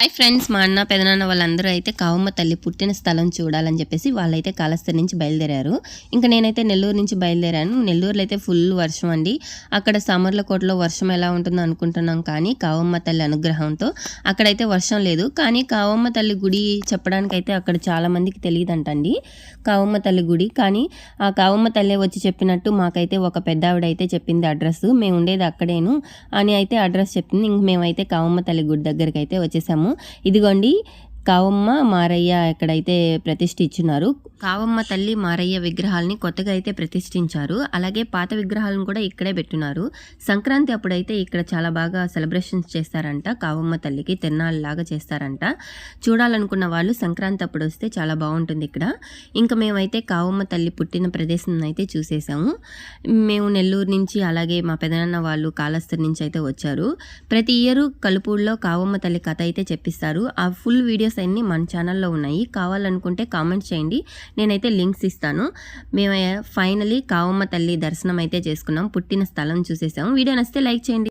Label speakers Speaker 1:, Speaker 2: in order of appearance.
Speaker 1: Hi friends మా అన్న పెదనాన్న వాళ్ళందరూ అయితే కావమ్మ తల్లి పుట్టిన స్థలం చూడాలని చెప్పేసి వాళ్ళైతే కాళహస్తి నుంచి బయలుదేరారు. ఇంకా నేనైతే నెల్లూరు నుంచి బయలుదేరాను. నెల్లూరులో అయితే ఫుల్ వర్షం అండి. అక్కడ సమర్లకోటలో వర్షం ఎలా ఉంటుందో అనుకుంటున్నాం కానీ కావమ్మ తల్లి అనుగ్రహంతో అక్కడైతే వర్షం లేదు. కానీ కావమ్మ తల్లి గుడి చెప్పడానికైతే అక్కడ చాలా మందికి తెలియదంటండి. కావమ్మ తల్లి గుడి. కానీ ఆ కావమ్మ తల్లి వచ్చి చెప్పినట్టు మాకైతే ఒక పెద్ద ఆవిడ అయితే చెప్పింది అడ్రస్ మేము ఉండేది అక్కడేను. అని అయితే అడ్రస్ చెప్పింది. ఇంక మేమైతే కావమ్మ తల్లి గుడి దగ్గరికి అయితే వచ్చేసాము. ఇదిగోండి కావమ్మ మారయ్య ఎక్కడైతే ప్రతిష్ఠ కావమ్మ తల్లి మారయ్య విగ్రహాలని కొత్తగా అయితే ప్రతిష్ఠించారు. అలాగే పాత విగ్రహాలను కూడా ఇక్కడే పెట్టున్నారు. సంక్రాంతి అప్పుడైతే ఇక్కడ చాలా బాగా సెలబ్రేషన్స్ చేస్తారంట. కావమ్మ తల్లికి తిరునాళ్ళలాగా చేస్తారంట. చూడాలనుకున్న వాళ్ళు సంక్రాంతి అప్పుడు వస్తే చాలా బాగుంటుంది ఇక్కడ. ఇంకా మేమైతే కావమ్మ తల్లి పుట్టిన ప్రదేశం అయితే చూసేసాము మేము నెల్లూరు నుంచి అలాగే మా పెదనాన్న వాళ్ళు కాళహస్తి నుంచి అయితే వచ్చారు. ప్రతి ఇయర్ కలుపూడిలో కావమ్మ తల్లి కథ అయితే చెప్పిస్తారు. ఆ ఫుల్ వీడియోస్ అన్నీ మన ఛానల్లో ఉన్నాయి. కావాలనుకుంటే కామెంట్ చేయండి. నేనైతే లింక్స్ ఇస్తాను. మేము ఫైనలీ కావమ్మ తల్లి దర్శనం అయితే చేసుకున్నాం. పుట్టిన స్థలం చూసేసాము. వీడియో నచ్చితే లైక్ చేయండి.